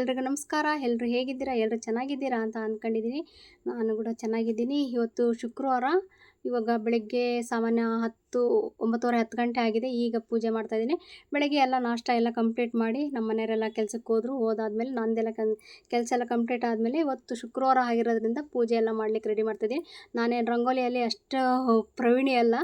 ಎಲ್ರಿಗೂ ನಮಸ್ಕಾರ. ಎಲ್ಲರೂ ಹೇಗಿದ್ದೀರಾ? ಎಲ್ಲರೂ ಚೆನ್ನಾಗಿದ್ದೀರಾ ಅಂತ ಅಂದ್ಕೊಂಡಿದ್ದೀನಿ ನಾನು ಕೂಡ ಚೆನ್ನಾಗಿದ್ದೀನಿ. ಇವತ್ತು ಶುಕ್ರವಾರ ಇವಾಗ ಬೆಳಗ್ಗೆ ಸಾಮಾನ್ಯ ಹತ್ತು, ಒಂಬತ್ತುವರೆ, ಹತ್ತು ಗಂಟೆ ಆಗಿದೆ. ಈಗ ಪೂಜೆ ಮಾಡ್ತಾಯಿದ್ದೀನಿ ಬೆಳಗ್ಗೆ ಎಲ್ಲ ನಾಷ್ಟ ಎಲ್ಲ ಕಂಪ್ಲೀಟ್ ಮಾಡಿ ನಮ್ಮ ಮನೆಯವರೆಲ್ಲ ಕೆಲಸಕ್ಕೆ ಹೋದರು. ಹೋದಾದ್ಮೇಲೆ ನಂದೆಲ್ಲ ಕನ್, ಕೆಲಸ ಎಲ್ಲ ಕಂಪ್ಲೀಟ್ ಆದಮೇಲೆ ಇವತ್ತು ಶುಕ್ರವಾರ ಆಗಿರೋದ್ರಿಂದ ಪೂಜೆ ಎಲ್ಲ ಮಾಡ್ಲಿಕ್ಕೆ ರೆಡಿ ಮಾಡ್ತಾಯಿದ್ದೀನಿ ನಾನೇ ರಂಗೋಲಿಯಲ್ಲಿ ಅಷ್ಟು ಪ್ರವೀಣಿ ಅಲ್ಲ.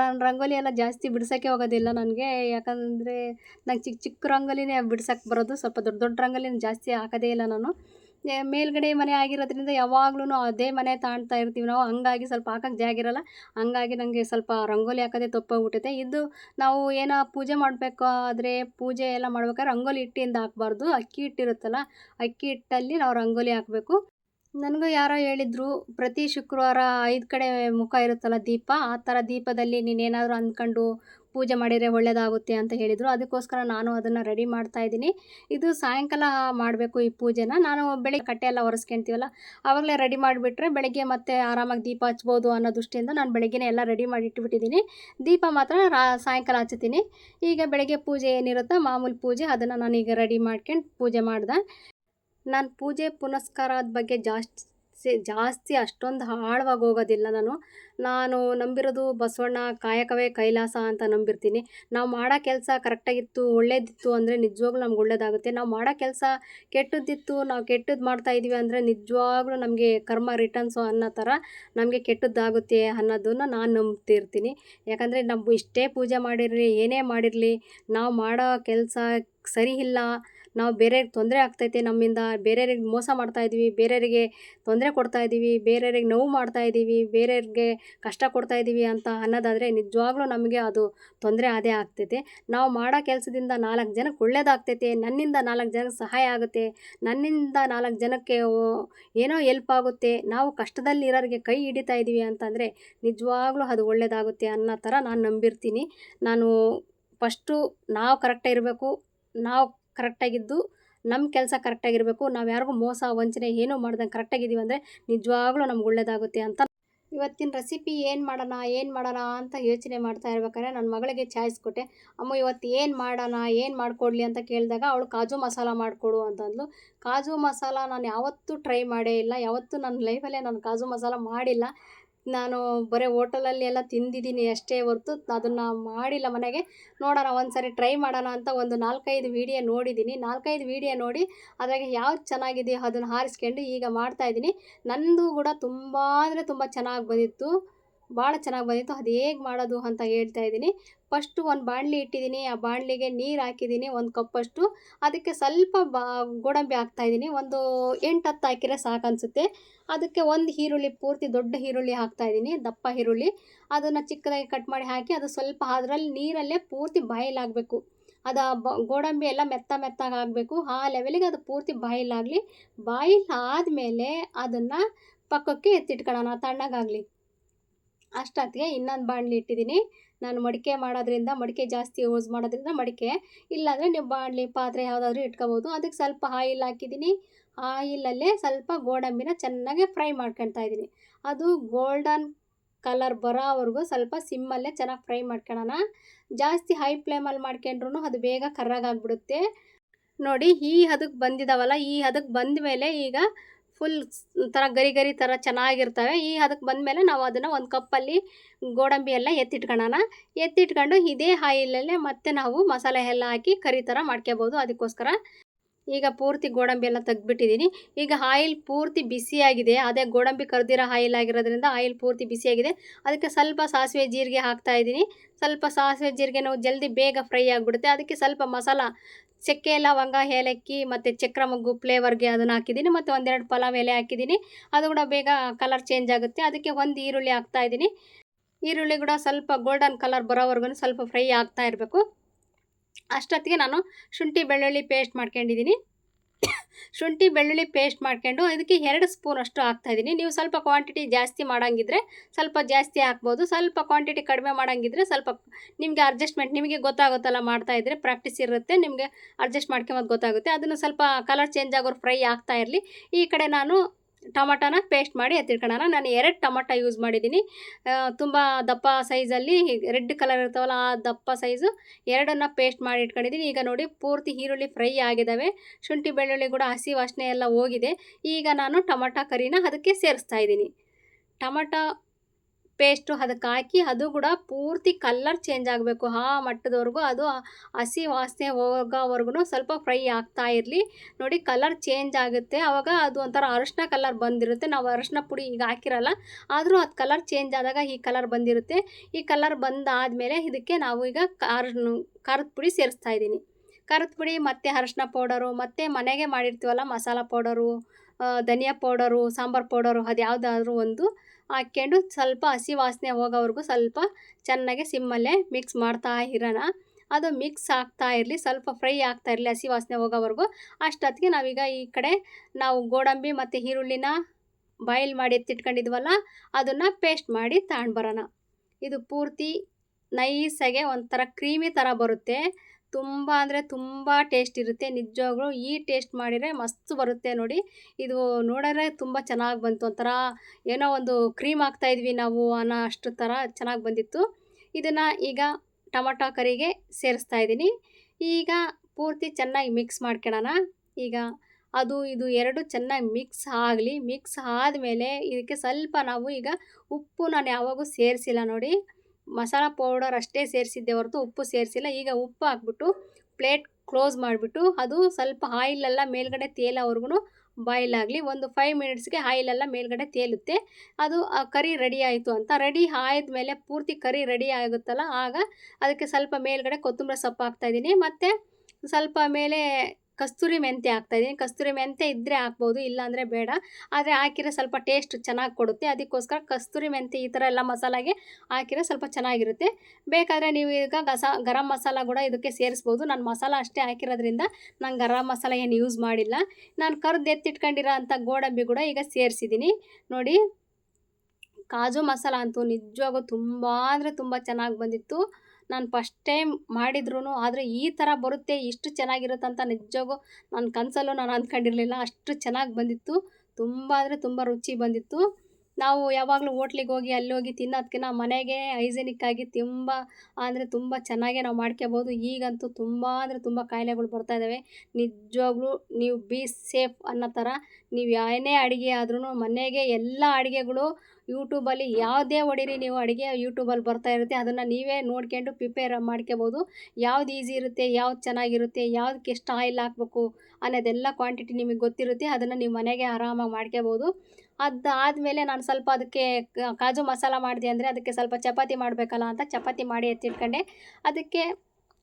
ನಾನು ರಂಗೋಲಿ ಎಲ್ಲ ಜಾಸ್ತಿ ಬಿಡ್ಸೋಕ್ಕೆ ಹೋಗೋದಿಲ್ಲ ನನಗೆ. ಯಾಕಂದರೆ ನಂಗೆ ಚಿಕ್ಕ ಚಿಕ್ಕ ರಂಗೋಲಿನೇ ಬಿಡ್ಸೋಕ್ಕೆ ಬರೋದು. ಸ್ವಲ್ಪ ದೊಡ್ಡ ದೊಡ್ಡ ರಂಗೋಲಿನ ಜಾಸ್ತಿ ಹಾಕೋದೇ ಇಲ್ಲ ನಾನು. ಮೇಲ್ಗಡೆ ಮನೆ ಆಗಿರೋದ್ರಿಂದ ಯಾವಾಗ್ಲೂ ಅದೇ ಮನೆ ತಾಣ್ತಾ ಇರ್ತೀವಿ ನಾವು. ಹಂಗಾಗಿ ಸ್ವಲ್ಪ ಹಾಕಕ್ಕೆ ಜಾಗ ಇರಲ್ಲ. ಹಂಗಾಗಿ ನನಗೆ ಸ್ವಲ್ಪ ರಂಗೋಲಿ ಹಾಕೋದೇ ತಪ್ಪಾಗ್ಬಿಟ್ಟೈತೆ ಇದು ನಾವು ಏನೋ ಪೂಜೆ ಮಾಡಬೇಕು ಆದರೆ ಪೂಜೆ ಎಲ್ಲ ಮಾಡ್ಬೇಕಾದ್ರೆ ರಂಗೋಲಿ ಹಿಟ್ಟಿಂದ ಹಾಕ್ಬಾರ್ದು. ಅಕ್ಕಿ ಹಿಟ್ಟಿರುತ್ತಲ್ಲ, ಅಕ್ಕಿ ಹಿಟ್ಟಲ್ಲಿ ನಾವು ರಂಗೋಲಿ ಹಾಕಬೇಕು. ನನಗೂ ಯಾರೋ ಹೇಳಿದ್ರು, ಪ್ರತಿ ಶುಕ್ರವಾರ ಐದು ಕಡೆ ಮುಖ ಇರುತ್ತಲ್ಲ ದೀಪ, ಆ ಥರ ದೀಪದಲ್ಲಿ ನೀನೇನಾದರೂ ಅಂದ್ಕೊಂಡು ಪೂಜೆ ಮಾಡಿದರೆ ಒಳ್ಳೆಯದಾಗುತ್ತೆ ಅಂತ ಹೇಳಿದರು. ಅದಕ್ಕೋಸ್ಕರ ನಾನು ಅದನ್ನು ರೆಡಿ ಮಾಡ್ತಾ ಇದ್ದೀನಿ. ಇದು ಸಾಯಂಕಾಲ ಮಾಡಬೇಕು ಈ ಪೂಜೆನ. ನಾನು ಬೆಳಿಗ್ಗೆ ಕಟ್ಟೆ ಎಲ್ಲ ಒರೆಸ್ಕೊಂತೀವಲ್ಲ ಆವಾಗಲೇ ರೆಡಿ ಮಾಡಿಬಿಟ್ರೆ ಬೆಳಗ್ಗೆ ಮತ್ತೆ ಆರಾಮಾಗಿ ದೀಪ ಹಚ್ಬೋದು ಅನ್ನೋ ದೃಷ್ಟಿಯಿಂದ ನಾನು ಬೆಳಗ್ಗೆ ಎಲ್ಲ ರೆಡಿ ಮಾಡಿ ಇಟ್ಬಿಟ್ಟಿದ್ದೀನಿ ದೀಪ ಮಾತ್ರ ರಾ, ಸಾಯಂಕಾಲ ಹಚ್ತೀನಿ ಈಗ ಬೆಳಗ್ಗೆ ಪೂಜೆ ಏನಿರುತ್ತೋ ಮಾಮೂಲಿ ಪೂಜೆ, ಅದನ್ನು ನಾನೀಗ ರೆಡಿ ಮಾಡ್ಕೊಂಡು ಪೂಜೆ ಮಾಡ್ದೆ. ನಾನು ಪೂಜೆ ಪುನಸ್ಕಾರದ ಬಗ್ಗೆ ಜಾಸ್ತಿ ಜಾಸ್ತಿ ಅಷ್ಟೊಂದು ಆಳವಾಗಿ ಹೋಗೋದಿಲ್ಲ ನಾನು. ನಾನು ನಂಬಿರೋದು ಬಸವಣ್ಣ ಕಾಯಕವೇ ಕೈಲಾಸ ಅಂತ ನಂಬಿರ್ತೀನಿ. ನಾವು ಮಾಡೋ ಕೆಲಸ ಕರೆಕ್ಟಾಗಿತ್ತು, ಒಳ್ಳೇದಿತ್ತು ಅಂದರೆ ನಿಜವಾಗ್ಲೂ ನಮ್ಗೆ ಒಳ್ಳೇದಾಗುತ್ತೆ. ನಾವು ಮಾಡೋ ಕೆಲಸ ಕೆಟ್ಟದ್ದಿತ್ತು, ನಾವು ಕೆಟ್ಟದ್ದು ಮಾಡ್ತಾ ಇದ್ದೀವಿ ಅಂದರೆ ನಿಜವಾಗ್ಲೂ ನಮಗೆ ಕರ್ಮ ರಿಟರ್ನ್ಸು ಅನ್ನೋ ಥರ ನಮಗೆ ಕೆಟ್ಟದ್ದಾಗುತ್ತೆ ಅನ್ನೋದನ್ನು ನಾನು ನಂಬ್ತಿರ್ತೀನಿ. ಯಾಕಂದರೆ ನಾವು ಇಷ್ಟೇ ಪೂಜೆ ಮಾಡಿರಲಿ, ಏನೇ ಮಾಡಿರಲಿ, ನಾವು ಮಾಡೋ ಕೆಲಸ ಸರಿ ಇಲ್ಲ ನಾವು ಬೇರೆಯವ್ರಿಗೆ ತೊಂದರೆ ಆಗ್ತೈತೆ, ನಮ್ಮಿಂದ ಬೇರೆಯವ್ರಿಗೆ ಮೋಸ ಮಾಡ್ತಾ ಇದ್ದೀವಿ ಬೇರೆಯವರಿಗೆ ತೊಂದರೆ ಕೊಡ್ತಾ ಇದ್ದೀವಿ ಬೇರೆಯವ್ರಿಗೆ ನೋವು ಮಾಡ್ತಾ ಇದ್ದೀವಿ ಬೇರೆಯವ್ರಿಗೆ ಕಷ್ಟ ಕೊಡ್ತಾ ಇದ್ದೀವಿ ಅಂತ ಅನ್ನೋದಾದರೆ ನಿಜವಾಗ್ಲೂ ನಮಗೆ ಅದು ತೊಂದರೆ ಅದೇ ಆಗ್ತೈತೆ. ನಾವು ಮಾಡೋ ಕೆಲಸದಿಂದ ನಾಲ್ಕು ಜನಕ್ಕೆ ಒಳ್ಳೇದಾಗ್ತೈತೆ, ನನ್ನಿಂದ ನಾಲ್ಕು ಜನಕ್ಕೆ ಸಹಾಯ ಆಗುತ್ತೆ, ನನ್ನಿಂದ ನಾಲ್ಕು ಜನಕ್ಕೆ ಏನೋ ಎಲ್ಪ್ ಆಗುತ್ತೆ, ನಾವು ಕಷ್ಟದಲ್ಲಿ ಇರೋರಿಗೆ ಕೈ ಹಿಡಿತಾ ಇದ್ದೀವಿ ಅಂತಂದರೆ ನಿಜವಾಗ್ಲೂ ಅದು ಒಳ್ಳೆಯದಾಗುತ್ತೆ ಅನ್ನೋ ಥರ ನಾನು ನಂಬಿರ್ತೀನಿ. ನಾನು ಫಸ್ಟು ನಾವು ಕರೆಕ್ಟಾಗಿ ಇರಬೇಕು, ನಾವು ಕರೆಕ್ಟಾಗಿದ್ದು ನಮ್ಮ ಕೆಲಸ ಕರೆಕ್ಟಾಗಿರಬೇಕು. ನಾವು ಯಾರಿಗೂ ಮೋಸ, ವಂಚನೆ ಏನೂ ಮಾಡ್ದಂಗೆ ಕರೆಕ್ಟಾಗಿದ್ದೀವಿ ಅಂದರೆ ನಿಜವಾಗ್ಲೂ ನಮ್ಗೆ ಒಳ್ಳೆಯದಾಗುತ್ತೆ ಅಂತ. ಇವತ್ತಿನ ರೆಸಿಪಿ ಏನು ಮಾಡೋಣ ಏನು ಮಾಡೋಣ ಅಂತ ಯೋಚನೆ ಮಾಡ್ತಾ ಇರ್ಬೇಕಾದ್ರೆ ನನ್ನ ಮಗಳಿಗೆ ಚಾಯ್ಸ್ ಕೊಟ್ಟೆ. ಅಮ್ಮ, ಇವತ್ತು ಏನು ಮಾಡೋಣ, ಏನು ಮಾಡಿಕೊಡ್ಲಿ? ಅಂತ ಕೇಳಿದಾಗ ಅವಳು ಕಾಜು ಮಸಾಲ ಮಾಡಿಕೊಡು ಅಂತಂದ್ಲು. ಕಾಜು ಮಸಾಲ ನಾನು ಯಾವತ್ತೂ ಟ್ರೈ ಮಾಡೇ ಇಲ್ಲ. ಯಾವತ್ತೂ ನನ್ನ ಲೈಫಲ್ಲೇ ನಾನು ಕಾಜು ಮಸಾಲ ಮಾಡಿಲ್ಲ. ನಾನು ಬರೀ ಹೋಟೆಲಲ್ಲಿ ಎಲ್ಲ ತಿಂದಿದ್ದೀನಿ ಅಷ್ಟೇ ಹೊರ್ತು ಅದನ್ನು ಮಾಡಿಲ್ಲ ಮನೆಗೆ. ನೋಡೋಣ ಒಂದು ಸರಿ ಟ್ರೈ ಮಾಡೋಣ ಅಂತ ಒಂದು ನಾಲ್ಕೈದು ವೀಡಿಯೋ ನೋಡಿದ್ದೀನಿ. ನಾಲ್ಕೈದು ವೀಡಿಯೋ ನೋಡಿ ಅದ್ರಾಗೆ ಯಾವ್ದು ಚೆನ್ನಾಗಿದೆಯೋ ಅದನ್ನು ಆರಿಸ್ಕೊಂಡು ಈಗ ಮಾಡ್ತಾಯಿದ್ದೀನಿ ನಂದು ಕೂಡ ತುಂಬ ಅಂದರೆ ತುಂಬ ಚೆನ್ನಾಗಿ ಬಂದಿತ್ತು. ಭಾಳ ಚೆನ್ನಾಗಿ ಬಂದಿತ್ತು. ಅದು ಹೇಗೆ ಮಾಡೋದು ಅಂತ ಹೇಳ್ತಾ ಇದ್ದೀನಿ. ಫಸ್ಟು ಒಂದು ಬಾಣಲಿ ಇಟ್ಟಿದ್ದೀನಿ. ಆ ಬಾಣಲಿಗೆ ನೀರು ಹಾಕಿದ್ದೀನಿ. ಒಂದು ಕಪ್ಪಷ್ಟು ಅದಕ್ಕೆ ಸ್ವಲ್ಪ ಬಾ, ಗೋಡಂಬಿ ಹಾಕ್ತಾಯಿದ್ದೀನಿ ಒಂದು ಎಂಟು ಹತ್ತು ಹಾಕಿದರೆ ಸಾಕು ಅನಿಸುತ್ತೆ. ಅದಕ್ಕೆ ಒಂದು ಈರುಳ್ಳಿ, ಪೂರ್ತಿ ದೊಡ್ಡ ಈರುಳ್ಳಿ ಹಾಕ್ತಾಯಿದ್ದೀನಿ ದಪ್ಪ ಈರುಳ್ಳಿ. ಅದನ್ನು ಚಿಕ್ಕದಾಗಿ ಕಟ್ ಮಾಡಿ ಹಾಕಿ, ಅದು ಸ್ವಲ್ಪ ಅದರಲ್ಲಿ ನೀರಲ್ಲೇ ಪೂರ್ತಿ ಬಾಯಿಲಾಗಬೇಕು ಅದು ಬ, ಗೋಡಂಬಿ ಎಲ್ಲ ಮೆತ್ತ ಮೆತ್ತಾಗಿ ಆಗಬೇಕು. ಆ ಲೆವೆಲಿಗೆ ಅದು ಪೂರ್ತಿ ಬಾಯಿಲಾಗಲಿ ಬಾಯಿಲ್ ಆದಮೇಲೆ ಅದನ್ನು ಪಕ್ಕಕ್ಕೆ ಎತ್ತಿಟ್ಕೊಳ್ಳೋಣ. ತಣ್ಣಗಾಗಲಿ. ಅಷ್ಟೊತ್ತಿಗೆ ಇನ್ನೊಂದು ಬಾಣಲಿ ಇಟ್ಟಿದ್ದೀನಿ. ನಾನು ಮಡಿಕೆ ಮಾಡೋದ್ರಿಂದ ಮಡಿಕೆ ಜಾಸ್ತಿ ಯೂಸ್ ಮಾಡೋದ್ರಿಂದ ಮಡಿಕೆ. ಇಲ್ಲಾಂದರೆ ನೀವು ಬಾಣಲಿ, ಪಾತ್ರೆ ಯಾವುದಾದ್ರೂ ಇಟ್ಕೋಬೋದು. ಅದಕ್ಕೆ ಸ್ವಲ್ಪ ಆಯಿಲ್ ಹಾಕಿದ್ದೀನಿ. ಆಯಿಲಲ್ಲೇ ಸ್ವಲ್ಪ ಗೋಡಂಬಿನ ಚೆನ್ನಾಗಿ ಫ್ರೈ ಮಾಡ್ಕೊಳ್ತಾ ಇದ್ದೀನಿ. ಅದು ಗೋಲ್ಡನ್ ಕಲರ್ ಬರೋವರೆಗೂ ಸ್ವಲ್ಪ ಸಿಮ್ಮಲ್ಲೇ ಚೆನ್ನಾಗಿ ಫ್ರೈ ಮಾಡ್ಕೊಳ್ಳೋಣ ಜಾಸ್ತಿ ಹೈ ಫ್ಲೇಮಲ್ಲಿ ಮಾಡ್ಕೊಂಡ್ರು ಅದು ಬೇಗ ಕರ್ರಾಗಾಗ್ಬಿಡುತ್ತೆ ನೋಡಿ, ಈ ಹದಕ್ಕೆ ಬಂದಿದ್ದಾವಲ್ಲ ಈ ಹದಕ್ಕೆ ಬಂದ ಮೇಲೆ ಈಗ ಫುಲ್ ಥರ ಗರಿ ಗರಿ ಥರ ಚೆನ್ನಾಗಿರ್ತವೆ. ಈ ಅದಕ್ಕೆ ಬಂದಮೇಲೆ ನಾವು ಅದನ್ನು ಒಂದು ಕಪ್ಪಲ್ಲಿ ಗೋಡಂಬಿ ಎಲ್ಲ ಎತ್ತಿಟ್ಕೊಳ್ಳೋಣ ಎತ್ತಿಟ್ಕೊಂಡು ಇದೇ ಆಯಿಲಲ್ಲೇ ಮತ್ತೆ ನಾವು ಮಸಾಲೆ ಎಲ್ಲ ಹಾಕಿ ಕರಿ ಥರ ಮಾಡ್ಕೋಬೋದು ಅದಕ್ಕೋಸ್ಕರ ಈಗ ಪೂರ್ತಿ ಗೋಡಂಬಿ ಎಲ್ಲ ತೆಗ್ದುಬಿಟ್ಟಿದ್ದೀನಿ ಈಗ ಆಯಿಲ್ ಪೂರ್ತಿ ಬಿಸಿಯಾಗಿದೆ. ಅದೇ ಗೋಡಂಬಿ ಕರೆದಿರೋ ಆಯಿಲ್ ಆಗಿರೋದ್ರಿಂದ ಆಯಿಲ್ ಪೂರ್ತಿ ಬಿಸಿಯಾಗಿದೆ. ಅದಕ್ಕೆ ಸ್ವಲ್ಪ ಸಾಸಿವೆ ಜೀರಿಗೆ ಹಾಕ್ತಾ ಇದ್ದೀನಿ ಸ್ವಲ್ಪ ಸಾಸಿವೆ ಜೀರಿಗೆ ನಾವು ಜಲ್ದಿ ಬೇಗ ಫ್ರೈ ಆಗಿಬಿಡುತ್ತೆ. ಅದಕ್ಕೆ ಸ್ವಲ್ಪ ಮಸಾಲ ಚಕ್ಕೆ ಲವಂಗ ಏಲಕ್ಕಿ ಮತ್ತು ಚಕ್ರ ಮಗ್ಗು ಫ್ಲೇವರ್ಗೆ ಅದನ್ನು ಹಾಕಿದ್ದೀನಿ ಮತ್ತು ಒಂದೆರಡು ಪಲಾವ್ ಎಲೆ ಹಾಕಿದ್ದೀನಿ. ಅದು ಕೂಡ ಬೇಗ ಕಲರ್ ಚೇಂಜ್ ಆಗುತ್ತೆ. ಅದಕ್ಕೆ ಒಂದು ಈರುಳ್ಳಿ ಹಾಕ್ತಾ ಇದ್ದೀನಿ. ಈರುಳ್ಳಿ ಕೂಡ ಸ್ವಲ್ಪ ಗೋಲ್ಡನ್ ಕಲರ್ ಬರೋವರೆಗೂ ಸ್ವಲ್ಪ ಫ್ರೈ ಆಗ್ತಾ ಇರಬೇಕು. ಅಷ್ಟೊತ್ತಿಗೆ ನಾನು ಶುಂಠಿ, ಬೆಳ್ಳುಳ್ಳಿ ಪೇಸ್ಟ್ ಮಾಡ್ಕೊಂಡಿದ್ದೀನಿ. ಶುಂಠಿ, ಬೆಳ್ಳುಳ್ಳಿ ಪೇಸ್ಟ್ ಮಾಡ್ಕೊಂಡು ಇದಕ್ಕೆ ಎರಡು ಸ್ಪೂನ್ ಅಷ್ಟು ಹಾಕ್ತಾಯಿದ್ದೀನಿ ನೀವು ಸ್ವಲ್ಪ ಕ್ವಾಂಟಿಟಿ ಜಾಸ್ತಿ ಮಾಡೋಂಗಿದ್ರೆ ಸ್ವಲ್ಪ ಜಾಸ್ತಿ ಹಾಕ್ಬೋದು. ಸ್ವಲ್ಪ ಕ್ವಾಂಟಿಟಿ ಕಡಿಮೆ ಮಾಡೋಂಗಿದ್ರೆ ಸ್ವಲ್ಪ ನಿಮಗೆ ಅಡ್ಜಸ್ಟ್ಮೆಂಟ್ ನಿಮಗೆ ಗೊತ್ತಾಗುತ್ತಲ್ಲ ಮಾಡ್ತಾಯಿದ್ರೆ ಪ್ರಾಕ್ಟೀಸ್ ಇರುತ್ತೆ, ನಿಮಗೆ ಅಡ್ಜಸ್ಟ್ ಮಾಡ್ಕೊಂಬೋದು ಗೊತ್ತಾಗುತ್ತೆ. ಅದನ್ನು ಸ್ವಲ್ಪ ಕಲರ್ ಚೇಂಜ್ ಆಗೋರು ಫ್ರೈ ಆಗ್ತಾ ಇರಲಿ. ಈ ಕಡೆ ನಾನು ಟೊಮಟನ ಪೇಸ್ಟ್ ಮಾಡಿ ಎತ್ತಿಟ್ಕೊಳ್ಳೋಣ ನಾನು ಎರಡು ಟೊಮಟೊ ಯೂಸ್ ಮಾಡಿದ್ದೀನಿ ತುಂಬ ದಪ್ಪ ಸೈಜಲ್ಲಿ ರೆಡ್ ಕಲರ್ ಇರ್ತಾವಲ್ಲ, ಆ ದಪ್ಪ ಸೈಜು ಎರಡನ್ನು ಪೇಸ್ಟ್ ಮಾಡಿ ಇಟ್ಕೊಂಡಿದ್ದೀನಿ ಈಗ ನೋಡಿ ಪೂರ್ತಿ ಈರುಳ್ಳಿ ಫ್ರೈ ಆಗಿದ್ದಾವೆ ಶುಂಠಿ ಬೆಳ್ಳುಳ್ಳಿ ಕೂಡ ಹಸಿ ವಾಸನೆ ಎಲ್ಲ ಹೋಗಿದೆ. ಈಗ ನಾನು ಟೊಮಟೊ ಕರಿನ ಅದಕ್ಕೆ ಸೇರಿಸ್ತಾ ಇದ್ದೀನಿ ಟೊಮಟ ಪೇಸ್ಟು ಅದಕ್ಕೆ ಹಾಕಿ ಅದು ಕೂಡ ಪೂರ್ತಿ ಕಲ್ಲರ್ ಚೇಂಜ್ ಆಗಬೇಕು. ಆ ಮಟ್ಟದವರೆಗೂ ಅದು ಹಸಿ ವಾಸನೆ ಹೋಗೋವರೆಗೂ ಸ್ವಲ್ಪ ಫ್ರೈ ಆಗ್ತಾ ಇರಲಿ. ನೋಡಿ ಕಲರ್ ಚೇಂಜ್ ಆಗುತ್ತೆ. ಆವಾಗ ಅದು ಒಂಥರ ಅರಶಿನ ಕಲರ್ ಬಂದಿರುತ್ತೆ. ನಾವು ಅರಶಿನ ಪುಡಿ ಈಗ ಹಾಕಿರಲ್ಲ, ಆದರೂ ಅದು ಕಲರ್ ಚೇಂಜ್ ಆದಾಗ ಈ ಕಲರ್ ಬಂದಿರುತ್ತೆ. ಈ ಕಲರ್ ಬಂದಾದಮೇಲೆ ಇದಕ್ಕೆ ನಾವು ಈಗ ಖಾರ, ಖಾರದ ಪುಡಿ ಸೇರಿಸ್ತಾ ಇದ್ದೀನಿ. ಖಾರದ ಪುಡಿ ಮತ್ತು ಅರಶಿನ ಪೌಡರು ಮತ್ತು ಮನೆಗೆ ಮಾಡಿರ್ತೀವಲ್ಲ ಮಸಾಲ ಪೌಡರು ಧನಿಯಾ ಪೌಡರು ಸಾಂಬಾರು ಪೌಡರು ಅದು ಯಾವುದಾದ್ರೂ ಒಂದು. ಹಾಕ್ಕೊಂಡು ಸ್ವಲ್ಪ ಹಸಿ ವಾಸನೆ ಹೋಗೋವರೆಗೂ ಸ್ವಲ್ಪ ಚೆನ್ನಾಗಿ ಸಿಮ್ಮಲ್ಲೇ ಮಿಕ್ಸ್ ಮಾಡ್ತಾ ಇರೋಣ. ಅದು ಮಿಕ್ಸ್ ಆಗ್ತಾ ಇರಲಿ, ಸ್ವಲ್ಪ ಫ್ರೈ ಆಗ್ತಾ ಇರಲಿ ಹಸಿ ವಾಸನೆ ಹೋಗೋವರೆಗೂ. ಅಷ್ಟೊತ್ತಿಗೆ ನಾವೀಗ ಈ ಕಡೆ ನಾವು ಗೋಡಂಬಿ ಮತ್ತು ಈರುಳ್ಳಿನ ಬಾಯ್ಲ್ ಮಾಡಿ ಎತ್ತಿಟ್ಕೊಂಡಿದ್ವಲ್ಲ, ಅದನ್ನು ಪೇಸ್ಟ್ ಮಾಡಿ ತಗೊಂಡು ಬರೋಣ ಇದು ಪೂರ್ತಿ ನೈಸಾಗೆ ಒಂಥರ ಕ್ರೀಮಿ ಥರ ಬರುತ್ತೆ. ತುಂಬ ಅಂದರೆ ತುಂಬ ಟೇಸ್ಟ್ ಇರುತ್ತೆ. ನಿಜವಾಗ್ಲೂ ಈ ಟೇಸ್ಟ್ ಮಾಡಿದರೆ ಮಸ್ತ್ ಬರುತ್ತೆ ನೋಡಿ. ಇದು ನೋಡಿದ್ರೆ ತುಂಬ ಚೆನ್ನಾಗಿ ಬಂತು ಒಂಥರ ಏನೋ ಒಂದು ಕ್ರೀಮ್ ಹಾಕ್ತಾಯಿದ್ವಿ ನಾವು ಅನ್ನೋ ಅಷ್ಟು ಥರ ಚೆನ್ನಾಗಿ ಬಂದಿತ್ತು. ಇದನ್ನು ಈಗ ಟೊಮಟೊ ಕರಿಗೆ ಸೇರಿಸ್ತಾ ಇದ್ದೀನಿ. ಈಗ ಪೂರ್ತಿ ಚೆನ್ನಾಗಿ ಮಿಕ್ಸ್ ಮಾಡ್ಕೊಳ್ಳೋಣ. ಈಗ ಅದು ಇದು ಎರಡು ಚೆನ್ನಾಗಿ ಮಿಕ್ಸ್ ಆಗಲಿ. ಮಿಕ್ಸ್ ಆದಮೇಲೆ ಇದಕ್ಕೆ ಸ್ವಲ್ಪ ನಾವು ಈಗ ಉಪ್ಪು ನಾನು ಯಾವಾಗೂ ಸೇರಿಸಿಲ್ಲ ನೋಡಿ. ಮಸಾಲ ಪೌಡರ್ ಅಷ್ಟೇ ಸೇರಿಸಿದ್ದೆ ಹೊರತು ಉಪ್ಪು ಸೇರಿಸಿಲ್ಲ. ಈಗ ಉಪ್ಪು ಹಾಕ್ಬಿಟ್ಟು ಪ್ಲೇಟ್ ಕ್ಲೋಸ್ ಮಾಡಿಬಿಟ್ಟು ಅದು ಸ್ವಲ್ಪ ಆಯಿಲೆಲ್ಲ ಮೇಲ್ಗಡೆ ತೇಲೋವರೆಗೂ ಬಾಯ್ಲ್ ಆಗಲಿ ಒಂದು ಫೈವ್ ಮಿನಿಟ್ಸ್ಗೆ ಆಯಿಲೆಲ್ಲ ಮೇಲ್ಗಡೆ ತೇಲುತ್ತೆ. ಅದು ಆ ಕರಿ ರೆಡಿ ಆಯಿತು ಅಂತ. ರೆಡಿ ಆದಮೇಲೆ ಪೂರ್ತಿ ಕರಿ ರೆಡಿ ಆಗುತ್ತಲ್ಲ. ಆಗ ಅದಕ್ಕೆ ಸ್ವಲ್ಪ ಮೇಲ್ಗಡೆ ಕೊತ್ತಂಬರಿ ಸೊಪ್ಪು ಹಾಕ್ತಾಯಿದ್ದೀನಿ ಮತ್ತು ಸ್ವಲ್ಪ ಮೇಲೆ ಕಸ್ತೂರಿ ಮೆಂತ್ಯ ಹಾಕ್ತಾಯಿದ್ದೀನಿ ಕಸ್ತೂರಿ ಮೆಂತೆ ಇದ್ದರೆ ಹಾಕ್ಬೋದು, ಇಲ್ಲಾಂದರೆ ಬೇಡ. ಆದರೆ ಹಾಕಿದ್ರೆ ಸ್ವಲ್ಪ ಟೇಸ್ಟ್ ಚೆನ್ನಾಗಿ ಕೊಡುತ್ತೆ. ಅದಕ್ಕೋಸ್ಕರ ಕಸ್ತೂರಿ ಮೆಂತೆ ಈ ಥರ ಎಲ್ಲ ಮಸಾಲಾಗೆ ಹಾಕಿರೋ ಸ್ವಲ್ಪ ಚೆನ್ನಾಗಿರುತ್ತೆ. ಬೇಕಾದರೆ ನೀವು ಈಗ ಗಸ, ಗರಂ ಮಸಾಲ ಕೂಡ ಇದಕ್ಕೆ ಸೇರಿಸ್ಬೋದು. ನಾನು ಮಸಾಲ ಅಷ್ಟೇ ಹಾಕಿರೋದ್ರಿಂದ ನಾನು ಗರಂ ಮಸಾಲ ಏನು ಯೂಸ್ ಮಾಡಿಲ್ಲ. ನಾನು ಕರ್ದು ಎತ್ತಿಟ್ಕೊಂಡಿರೋ ಅಂಥ ಗೋಡಂಬಿ ಕೂಡ ಈಗ ಸೇರಿಸಿದ್ದೀನಿ ನೋಡಿ, ಕಾಜು ಮಸಾಲ ಅಂತೂ ನಿಜವಾಗೂ ತುಂಬ ಅಂದರೆ ತುಂಬ ಚೆನ್ನಾಗಿ ಬಂದಿತ್ತು. ನಾನು ಫಸ್ಟ್ ಟೈಮ್ ಮಾಡಿದ್ರು ಆದರೆ ಈ ಥರ ಬರುತ್ತೆ, ಇಷ್ಟು ಚೆನ್ನಾಗಿರುತ್ತೆ ಅಂತ ನಿಜವಾಗೂ ನನ್ನ ಕನಸಲ್ಲೂ ನಾನು ಅಂದ್ಕೊಂಡಿರಲಿಲ್ಲ. ಅಷ್ಟು ಚೆನ್ನಾಗಿ ಬಂದಿತ್ತು. ತುಂಬ ಅಂದರೆ ತುಂಬ ರುಚಿ ಬಂದಿತ್ತು. ನಾವು ಯಾವಾಗಲೂ ಹೋಟ್ಲಿಗೆ ಹೋಗಿ ಅಲ್ಲಿ ಹೋಗಿ ತಿನ್ನೋದಕ್ಕಿಂತ ಮನೆಗೆ ಹೈಜೆನಿಕ್ಕಾಗಿ ತುಂಬ, ಅಂದರೆ ತುಂಬ ಚೆನ್ನಾಗೇ ನಾವು ಮಾಡ್ಕೋಬೋದು ಈಗಂತೂ ತುಂಬ, ಅಂದರೆ ತುಂಬ ಕಾಯಿಲೆಗಳು ಬರ್ತಾಯಿದ್ದಾವೆ ನಿಜವಾಗ್ಲೂ ನೀವು ಬಿ ಸೇಫ್ ಅನ್ನೋ ಥರ ನೀವು ಏನೇ ಅಡುಗೆ ಆದ್ರೂ ಮನೆಗೆ ಎಲ್ಲ ಅಡುಗೆಗಳು ಯೂಟ್ಯೂಬಲ್ಲಿ ಯಾವುದೇ ಹೊಡೀರಿ ನೀವು ಅಡುಗೆ ಯೂಟ್ಯೂಬಲ್ಲಿ ಬರ್ತಾ ಇರುತ್ತೆ. ಅದನ್ನು ನೀವೇ ನೋಡ್ಕೊಂಡು ಪ್ರಿಪೇರ್ ಮಾಡ್ಕೋಬೋದು ಯಾವ್ದು ಈಸಿ ಇರುತ್ತೆ, ಯಾವ್ದು ಚೆನ್ನಾಗಿರುತ್ತೆ, ಯಾವ್ದಕ್ಕೆ ಎಷ್ಟು ಆಯಿಲ್ ಹಾಕ್ಬೇಕು ಅನ್ನೋದೆಲ್ಲ ಕ್ವಾಂಟಿಟಿ ನಿಮಗೆ ಗೊತ್ತಿರುತ್ತೆ. ಅದನ್ನು ನೀವು ಮನೆಗೆ ಆರಾಮಾಗಿ ಮಾಡ್ಕೋಬೋದು ಅದಾದಮೇಲೆ ನಾನು ಸ್ವಲ್ಪ ಅದಕ್ಕೆ ಕಾಜು ಮಸಾಲ ಮಾಡಿದೆ ಅಂದರೆ ಅದಕ್ಕೆ ಸ್ವಲ್ಪ ಚಪಾತಿ ಮಾಡಬೇಕಲ್ಲ ಅಂತ ಚಪಾತಿ ಮಾಡಿ ಎತ್ತಿಟ್ಕೊಂಡೆ. ಅದಕ್ಕೆ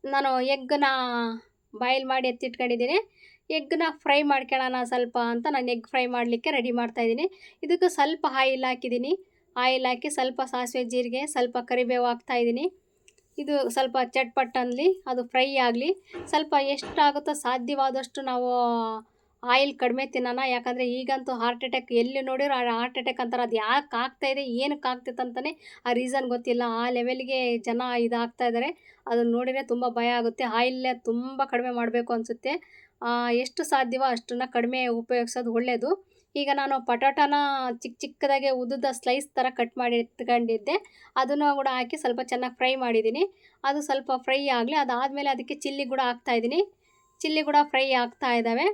ನಾನು ಎಗ್ಗನ್ನ ಬಾಯ್ಲ್ ಮಾಡಿ ಎತ್ತಿಟ್ಕೊಂಡಿದ್ದೀನಿ. ಎಗ್ನ ಫ್ರೈ ಮಾಡ್ಕೊಳ್ಳೋಣ ಸ್ವಲ್ಪ ಅಂತ ನಾನು ಎಗ್ ಫ್ರೈ ಮಾಡಲಿಕ್ಕೆ ರೆಡಿ ಮಾಡ್ತಾಯಿದ್ದೀನಿ ಇದಕ್ಕೆ ಸ್ವಲ್ಪ ಆಯಿಲ್ ಹಾಕಿದ್ದೀನಿ. ಆಯಿಲ್ ಹಾಕಿ ಸ್ವಲ್ಪ ಸಾಸಿವೆ ಜೀರಿಗೆ, ಸ್ವಲ್ಪ ಕರಿಬೇವು ಹಾಕ್ತಾಯಿದ್ದೀನಿ ಇದು ಸ್ವಲ್ಪ ಚಟ್ಪಟ್ಟಲ್ಲಿ ಅದು ಫ್ರೈ ಆಗಲಿ. ಸ್ವಲ್ಪ ಎಷ್ಟಾಗುತ್ತೋ ಸಾಧ್ಯವಾದಷ್ಟು ನಾವು ಆಯಿಲ್ ಕಡಿಮೆ ತಿನ್ನೋಣ, ಯಾಕಂದರೆ ಈಗಂತೂ ಹಾರ್ಟ್ ಅಟ್ಯಾಕ್ ಎಲ್ಲಿ ನೋಡಿರೋ ಹಾರ್ಟ್ ಅಟ್ಯಾಕ್ ಅಂತಾರೆ ಅದು ಯಾಕೆ ಆಗ್ತಾ ಇದೆ ಏನಕ್ಕೆ ಆಗ್ತೈತೆ ಅಂತಲೇ ಆ ರೀಸನ್ ಗೊತ್ತಿಲ್ಲ. ಆ ಲೆವೆಲ್ಗೆ ಜನ ಇದಾಗ್ತಾ ಇದ್ದಾರೆ ಅದನ್ನು ನೋಡಿದರೆ ತುಂಬ ಭಯ ಆಗುತ್ತೆ. ಆಯಿಲ್ನೇ ತುಂಬ ಕಡಿಮೆ ಮಾಡಬೇಕು ಅನಿಸುತ್ತೆ. ಎಷ್ಟು ಸಾಧ್ಯವೋ ಅಷ್ಟನ್ನು ಕಡಿಮೆ ಉಪಯೋಗಿಸೋದು ಒಳ್ಳೆಯದು ಈಗ ನಾನು ಪಟಾಟನ ಚಿಕ್ಕ ಚಿಕ್ಕದಾಗೆ ಉದ್ದದ ಸ್ಲೈಸ್ ಥರ ಕಟ್ ಮಾಡಿ ಇಟ್ಕೊಂಡಿದ್ದೆ. ಅದನ್ನು ಕೂಡ ಹಾಕಿ ಸ್ವಲ್ಪ ಚೆನ್ನಾಗಿ ಫ್ರೈ ಮಾಡಿದ್ದೀನಿ. ಅದು ಸ್ವಲ್ಪ ಫ್ರೈ ಆಗಲಿ, ಅದಾದಮೇಲೆ ಅದಕ್ಕೆ ಚಿಲ್ಲಿ ಕೂಡ ಹಾಕ್ತಾಯಿದ್ದೀನಿ ಚಿಲ್ಲಿ ಕೂಡ ಫ್ರೈ ಆಗ್ತಾ ಇದ್ದಾವೆ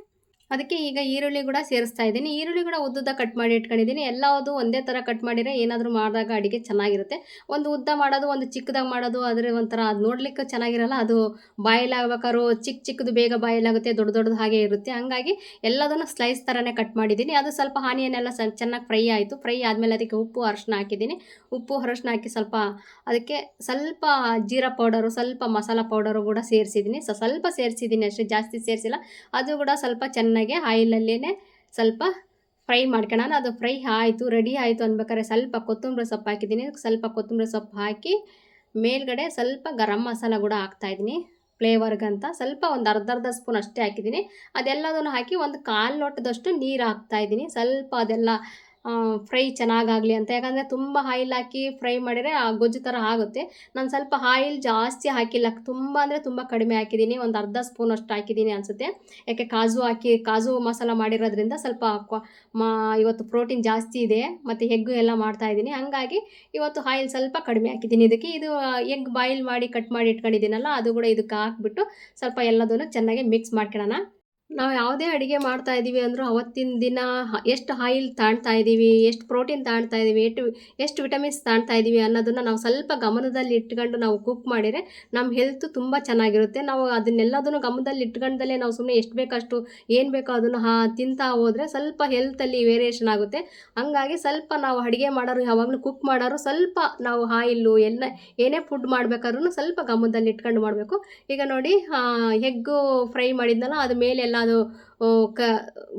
ಅದಕ್ಕೆ ಈಗ ಈರುಳ್ಳಿ ಕೂಡ ಸೇರಿಸ್ತಾ ಇದ್ದೀನಿ. ಈರುಳ್ಳಿ ಕೂಡ ಉದ್ದುದ್ದ ಕಟ್ ಮಾಡಿ ಇಟ್ಕೊಂಡಿದ್ದೀನಿ. ಎಲ್ಲವೂ ಒಂದೇ ಥರ ಕಟ್ ಮಾಡಿದರೆ ಏನಾದರೂ ಮಾಡಿದಾಗ ಅಡುಗೆ ಚೆನ್ನಾಗಿರುತ್ತೆ. ಒಂದು ಉದ್ದ ಮಾಡೋದು, ಒಂದು ಚಿಕ್ಕದಾಗಿ ಮಾಡೋದು ಅದರ ಒಂಥರ ಅದು ನೋಡಲಿಕ್ಕೆ ಚೆನ್ನಾಗಿರಲ್ಲ. ಅದು ಬಾಯ್ಲ್ ಚಿಕ್ಕ ಚಿಕ್ಕದು ಬೇಗ ಬಾಯಿಲಾಗುತ್ತೆ, ದೊಡ್ಡ ದೊಡ್ಡದು ಹಾಗೆ ಇರುತ್ತೆ. ಹಾಗಾಗಿ ಎಲ್ಲದನ್ನು ಸ್ಲೈಸ್ ಥರನೇ ಕಟ್ ಮಾಡಿದ್ದೀನಿ. ಅದು ಸ್ವಲ್ಪ ಹಾನಿಯನ್ನೆಲ್ಲ ಸ ಚೆನ್ನಾಗಿ ಫ್ರೈ ಆಯಿತು. ಫ್ರೈ ಆದಮೇಲೆ ಅದಕ್ಕೆ ಉಪ್ಪು, ಅರಶಿನ ಹಾಕಿದ್ದೀನಿ. ಉಪ್ಪು, ಅರಶಿನ ಹಾಕಿ ಸ್ವಲ್ಪ ಅದಕ್ಕೆ ಸ್ವಲ್ಪ ಜೀರಾ ಪೌಡರು, ಸ್ವಲ್ಪ ಮಸಾಲ ಪೌಡರು ಕೂಡ ಸೇರಿಸಿದ್ದೀನಿ. ಸ್ವಲ್ಪ ಸೇರಿಸಿದ್ದೀನಿ ಅಷ್ಟೇ, ಜಾಸ್ತಿ ಸೇರಿಸಿಲ್ಲ. ಅದು ಕೂಡ ಸ್ವಲ್ಪ ಚೆನ್ನಾಗಿ ಚೆನ್ನಾಗಿ ಆಯಿಲಲ್ಲೇ ಸ್ವಲ್ಪ ಫ್ರೈ ಮಾಡ್ಕೊಳ್ಳೋಣ ಅದು ಫ್ರೈ ಆಯಿತು, ರೆಡಿ ಆಯಿತು ಅನ್ಬೇಕಾದ್ರೆ ಸ್ವಲ್ಪ ಕೊತ್ತಂಬರಿ ಸೊಪ್ಪು ಹಾಕಿದ್ದೀನಿ. ಸ್ವಲ್ಪ ಕೊತ್ತಂಬರಿ ಸೊಪ್ಪು ಹಾಕಿ ಮೇಲ್ಗಡೆ ಸ್ವಲ್ಪ ಗರಂ ಮಸಾಲ ಕೂಡ ಹಾಕ್ತಾಯಿದ್ದೀನಿ ಫ್ಲೇವರ್ಗಂತ ಸ್ವಲ್ಪ ಒಂದು ಅರ್ಧ ಅರ್ಧ ಸ್ಪೂನ್ ಅಷ್ಟೇ ಹಾಕಿದ್ದೀನಿ. ಅದೆಲ್ಲದನ್ನು ಹಾಕಿ ಒಂದು ಕಾಲು ಲೋಟದಷ್ಟು ನೀರು ಹಾಕ್ತಾಯಿದ್ದೀನಿ ಸ್ವಲ್ಪ ಅದೆಲ್ಲ ಫ್ರೈ ಚೆನ್ನಾಗಾಗಲಿ ಅಂತ. ಯಾಕಂದರೆ ತುಂಬ ಆಯಿಲ್ ಹಾಕಿ ಫ್ರೈ ಮಾಡಿದರೆ ಆ ಗೊಜ್ಜು ಥರ ಆಗುತ್ತೆ. ನಾನು ಸ್ವಲ್ಪ ಆಯಿಲ್ ಜಾಸ್ತಿ ಹಾಕಿಲ್ಲ. ತುಂಬ ಅಂದರೆ ತುಂಬ ಕಡಿಮೆ ಹಾಕಿದ್ದೀನಿ. ಒಂದು ಅರ್ಧ ಸ್ಪೂನ್ ಅಷ್ಟು ಹಾಕಿದ್ದೀನಿ ಅನಿಸುತ್ತೆ. ಯಾಕೆ ಕಾಜು ಹಾಕಿ, ಕಾಜು ಮಸಾಲ ಮಾಡಿರೋದ್ರಿಂದ ಸ್ವಲ್ಪ ಮಾ, ಇವತ್ತು ಪ್ರೋಟೀನ್ ಜಾಸ್ತಿ ಇದೆ. ಮತ್ತು ಎಗ್ಗು ಎಲ್ಲ ಮಾಡ್ತಾ ಹಾಗಾಗಿ ಹಂಗಾಗಿ ಇವತ್ತು ಆಯಿಲ್ ಸ್ವಲ್ಪ ಕಡಿಮೆ ಹಾಕಿದ್ದೀನಿ. ಇದಕ್ಕೆ ಇದು ಎಗ್ ಬಾಯಿಲ್ ಮಾಡಿ ಕಟ್ ಮಾಡಿ ಇಟ್ಕೊಂಡಿದ್ದೀನಲ್ಲ, ಅದು ಕೂಡ ಇದಕ್ಕೆ ಹಾಕ್ಬಿಟ್ಟು ಸ್ವಲ್ಪ ಎಲ್ಲದನ್ನು ಚೆನ್ನಾಗಿ ಮಿಕ್ಸ್ ಮಾಡ್ಕೊಳ್ಳೋಣ. ನಾವು ಯಾವುದೇ ಅಡುಗೆ ಮಾಡ್ತಾ ಇದ್ದೀವಿ ಅಂದರೂ ಅವತ್ತಿನ ದಿನ ಎಷ್ಟು ಆಯಿಲ್ ತಾಣ್ತಾ ಇದ್ದೀವಿ ಎಷ್ಟು ಪ್ರೋಟೀನ್ ತಾಣ್ತಾ ಇದ್ದೀವಿ ಎಷ್ಟು ಎಷ್ಟು ವಿಟಮಿನ್ಸ್ ತಾಣ್ತಾ ಇದ್ದೀವಿ ಅನ್ನೋದನ್ನು ನಾವು ಸ್ವಲ್ಪ ಗಮನದಲ್ಲಿ ಇಟ್ಕೊಂಡು ನಾವು ಕುಕ್ ಮಾಡಿದರೆ ನಮ್ಮ ಹೆಲ್ತ್ ತುಂಬ ಚೆನ್ನಾಗಿರುತ್ತೆ. ನಾವು ಅದನ್ನೆಲ್ಲದನ್ನು ಗಮನದಲ್ಲಿ ಇಟ್ಕೊಂಡಲ್ಲೇ ನಾವು ಸುಮ್ಮನೆ ಎಷ್ಟು ಬೇಕಷ್ಟು ಏನು ಬೇಕೋ ಅದನ್ನು ಹಾ, ತಿಂತಾ ಹೋದರೆ ಸ್ವಲ್ಪ ಹೆಲ್ತಲ್ಲಿ ವೇರಿಯೇಷನ್ ಆಗುತ್ತೆ. ಹಂಗಾಗಿ ಸ್ವಲ್ಪ ನಾವು ಅಡುಗೆ ಮಾಡೋರು ಯಾವಾಗಲೂ ಕುಕ್ ಮಾಡೋರು ಸ್ವಲ್ಪ ನಾವು ಆಯಿಲ್ಲು ಎಲ್ಲ ಏನೇ ಫುಡ್ ಮಾಡಬೇಕಾದ್ರೂ ಸ್ವಲ್ಪ ಗಮನದಲ್ಲಿ ಇಟ್ಕೊಂಡು ಮಾಡಬೇಕು. ಈಗ ನೋಡಿ ಎಗ್ಗು ಫ್ರೈ ಮಾಡಿದ್ನಲ್ಲ ಅದು ಮೇಲೆ ಎಲ್ಲ ಅದು ಕ,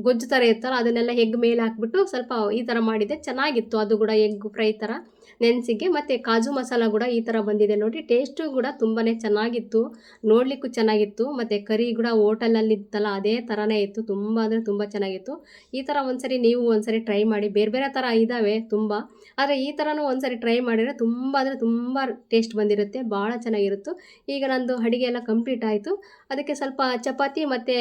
ಗೊಜ್ಜು ಥರ ಇರ್ತಾರಲ್ಲ ಅದನ್ನೆಲ್ಲ ಎಗ್ ಮೇಲೆ ಹಾಕ್ಬಿಟ್ಟು ಸ್ವಲ್ಪ ಈ ಥರ ಮಾಡಿದ್ದೆ. ಚೆನ್ನಾಗಿತ್ತು. ಅದು ಕೂಡ ಎಗ್ ಫ್ರೈ ಥರ ನೆನೆಸಿಗೆ ಮತ್ತು ಕಾಜು ಮಸಾಲ ಕೂಡ ಈ ಥರ ಬಂದಿದೆ. ನೋಡಿ ಟೇಸ್ಟು ಕೂಡ ತುಂಬಾ ಚೆನ್ನಾಗಿತ್ತು. ನೋಡಲಿಕ್ಕೂ ಚೆನ್ನಾಗಿತ್ತು. ಮತ್ತು ಕರಿ ಕೂಡ ಹೋಟೆಲಲ್ಲಿ ಇತ್ತಲ್ಲ ಅದೇ ಥರನೇ ಇತ್ತು. ತುಂಬ ಅಂದರೆ ತುಂಬ ಚೆನ್ನಾಗಿತ್ತು. ಈ ಥರ ಒಂದ್ಸರಿ ನೀವು ಒಂದ್ಸರಿ ಟ್ರೈ ಮಾಡಿ. ಬೇರೆ ಬೇರೆ ಥರ ಇದ್ದಾವೆ ತುಂಬ. ಆದರೆ ಈ ಥರನೂ ಒಂದ್ಸರಿ ಟ್ರೈ ಮಾಡಿದರೆ ತುಂಬ ಅಂದರೆ ತುಂಬ ಟೇಸ್ಟ್ ಬಂದಿರುತ್ತೆ. ಭಾಳ ಚೆನ್ನಾಗಿರುತ್ತೆ. ಈಗ ನಂದು ಅಡುಗೆ ಎಲ್ಲ ಕಂಪ್ಲೀಟ್ ಆಯಿತು. ಅದಕ್ಕೆ ಸ್ವಲ್ಪ ಚಪಾತಿ ಮತ್ತು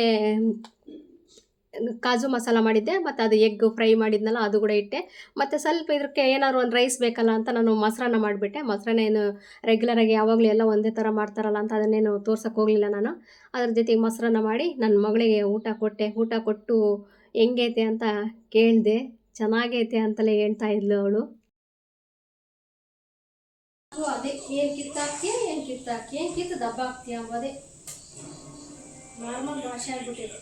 ಕಾಜು ಮಸಾಲ ಮಾಡಿದ್ದೆ, ಮತ್ತು ಅದು ಎಗ್ ಫ್ರೈ ಮಾಡಿದ್ನಲ್ಲ ಅದು ಕೂಡ ಇಟ್ಟೆ. ಮತ್ತು ಸ್ವಲ್ಪ ಇದಕ್ಕೆ ಏನಾದ್ರು ಒಂದು ರೈಸ್ ಬೇಕಲ್ಲ ಅಂತ ನಾನು ಮೊಸರನ್ನ ಮಾಡಿಬಿಟ್ಟೆ. ಮೊಸರನ್ನ ಏನು ರೆಗ್ಯುಲರಾಗಿ ಯಾವಾಗಲೂ ಎಲ್ಲ ಒಂದೇ ಥರ ಮಾಡ್ತಾರಲ್ಲ ಅಂತ ಅದನ್ನೇನು ತೋರ್ಸೋಕೆ ಹೋಗಲಿಲ್ಲ ನಾನು. ಅದ್ರ ಜೊತೆಗೆ ಮೊಸರನ್ನ ಮಾಡಿ ನನ್ನ ಮಗಳಿಗೆ ಊಟ ಕೊಟ್ಟೆ. ಊಟ ಕೊಟ್ಟು ಹೆಂಗೈತೆ ಅಂತ ಕೇಳಿದೆ. ಚೆನ್ನಾಗೈತೆ ಅಂತಲೇ ಹೇಳ್ತಾ ಇದ್ಲು ಅವಳು. ಅದೇ. ಏನು ಕಿತ್ತಾಕಿ ಏನು ಕಿತ್ತಾಕಿ ಏನು ಕಿತ್ತು ದಬ್ಬ ಹಾಕ್ತೀಯ ಅದೇ. ನಾರ್ಮಲ್ ಭಾಷೆ ಆಗ್ಬಿಟ್ಟಿದೆ.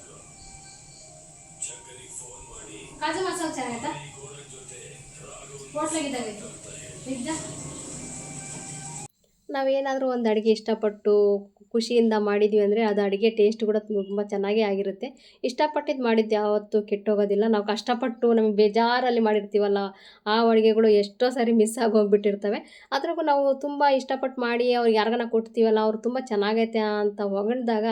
ಕಾಜು ಮಸಾಲ ಚೆನ್ನಾಗೈತಾ? ನಾವೇನಾದರೂ ಒಂದು ಅಡುಗೆ ಇಷ್ಟಪಟ್ಟು ಖುಷಿಯಿಂದ ಮಾಡಿದ್ವಿ ಅಂದರೆ ಅದು ಅಡುಗೆ ಟೇಸ್ಟ್ ಕೂಡ ತುಂಬ ಚೆನ್ನಾಗೇ ಆಗಿರುತ್ತೆ. ಇಷ್ಟಪಟ್ಟಿದ್ದು ಮಾಡಿದ್ದು ಯಾವತ್ತೂ ಕೆಟ್ಟೋಗೋದಿಲ್ಲ. ನಾವು ಕಷ್ಟಪಟ್ಟು ನಮಗೆ ಬೇಜಾರಲ್ಲಿ ಮಾಡಿರ್ತೀವಲ್ಲ, ಆ ಅಡುಗೆಗಳು ಎಷ್ಟೋ ಸಾರಿ ಮಿಸ್ ಆಗಿ ಹೋಗ್ಬಿಟ್ಟಿರ್ತವೆ ಅದ್ರಾಗೂ ನಾವು ತುಂಬ ಇಷ್ಟಪಟ್ಟು ಮಾಡಿ ಅವ್ರಿಗೆ ಯಾರಿಗಾನ ಕೊಡ್ತೀವಲ್ಲ ಅವ್ರು ತುಂಬ ಚೆನ್ನಾಗೈತೆ ಅಂತ ಹೊಗಳ್ದಾಗ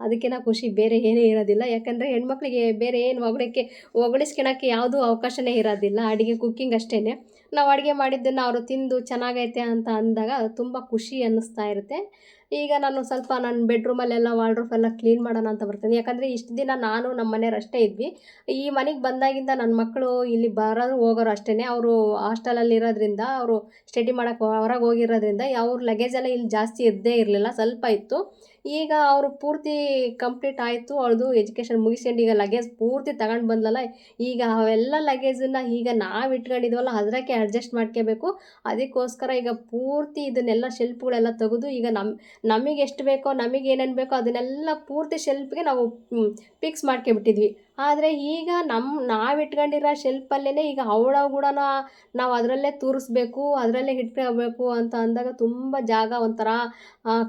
ಅದಕ್ಕಿಂತ ಖುಷಿ ಬೇರೆ ಏನೇ ಇರೋದಿಲ್ಲ. ಯಾಕಂದರೆ ಹೆಣ್ಮಕ್ಳಿಗೆ ಬೇರೆ ಏನು ಹೊಗಳಕ್ಕೆ ಹೊಗಳಿಸ್ಕೊಳಕ್ಕೆ ಯಾವುದೂ ಅವಕಾಶನೇ ಇರೋದಿಲ್ಲ. ಅಡುಗೆ ಕುಕ್ಕಿಂಗ್ ಅಷ್ಟೇ ನಾವು ಅಡುಗೆ ಮಾಡಿದ್ದನ್ನು ಅವರು ತಿಂದು ಚೆನ್ನಾಗೈತೆ ಅಂತ ಅಂದಾಗ ತುಂಬ ಖುಷಿ ಅನ್ನಿಸ್ತಾ ಇರುತ್ತೆ. ಈಗ ನಾನು ಸ್ವಲ್ಪ ನನ್ನ ಬೆಡ್ರೂಮಲ್ಲೆಲ್ಲ ವಾರ್ಡ್ರೋಫ್ ಎಲ್ಲ ಕ್ಲೀನ್ ಮಾಡೋಣ ಅಂತ ಬರ್ತೀನಿ. ಯಾಕಂದರೆ ಇಷ್ಟು ದಿನ ನಾನು ನಮ್ಮ ಮನೆಯವ್ರು ಅಷ್ಟೇ ಇದ್ವಿ. ಈ ಮನೆಗೆ ಬಂದಾಗಿಂದ ನನ್ನ ಮಕ್ಕಳು ಇಲ್ಲಿ ಬರೋರು ಹೋಗೋರು ಅಷ್ಟೇ ಅವರು ಹಾಸ್ಟೆಲಲ್ಲಿ ಇರೋದ್ರಿಂದ, ಅವರು ಸ್ಟಡಿ ಮಾಡೋಕ್ಕೆ ಹೊರಗೆ ಹೋಗಿರೋದ್ರಿಂದ, ಅವ್ರ ಲಗೇಜ್ ಎಲ್ಲ ಇಲ್ಲಿ ಜಾಸ್ತಿ ಇದ್ದೇ ಇರಲಿಲ್ಲ. ಸ್ವಲ್ಪ ಇತ್ತು. ಈಗ ಅವರು ಪೂರ್ತಿ ಕಂಪ್ಲೀಟ್ ಆಯಿತು ಅವಳದು ಎಜುಕೇಷನ್ ಮುಗಿಸ್ಕೊಂಡು ಈಗ ಲಗೇಜ್ ಪೂರ್ತಿ ತಗೊಂಡು ಬಂದಲ್ಲ ಈಗ ಅವೆಲ್ಲ ಲಗೇಜನ್ನು ಈಗ ನಾವು ಇಟ್ಕೊಂಡಿದ್ವಲ್ಲ ಅದಕ್ಕೆ ಅಡ್ಜಸ್ಟ್ ಮಾಡ್ಕೋಬೇಕು. ಅದಕ್ಕೋಸ್ಕರ ಈಗ ಪೂರ್ತಿ ಇದನ್ನೆಲ್ಲ ಶೆಲ್ಫ್ಗಳೆಲ್ಲ ತೆಗೆದು ಈಗ ನಮ್ಮ ನಮಗೆ ಎಷ್ಟು ಬೇಕೋ, ನಮಗೆ ಏನೇನು ಬೇಕೋ ಅದನ್ನೆಲ್ಲ ಪೂರ್ತಿ ಶೆಲ್ಫ್ಗೆ ನಾವು ಫಿಕ್ಸ್ ಮಾಡ್ಕೊಬಿಟ್ಟಿದ್ವಿ. ಆದರೆ ಈಗ ನಮ್ಮ ನಾವು ಇಟ್ಕೊಂಡಿರೋ ಶೆಲ್ಫಲ್ಲೇ ಈಗ ಅವಳ ಕೂಡ ನಾವು ಅದರಲ್ಲೇ ತೂರಿಸ್ಬೇಕು, ಅದರಲ್ಲೇ ಇಟ್ಕೋಬೇಕು ಅಂತ ಅಂದಾಗ ತುಂಬ ಜಾಗ ಒಂಥರ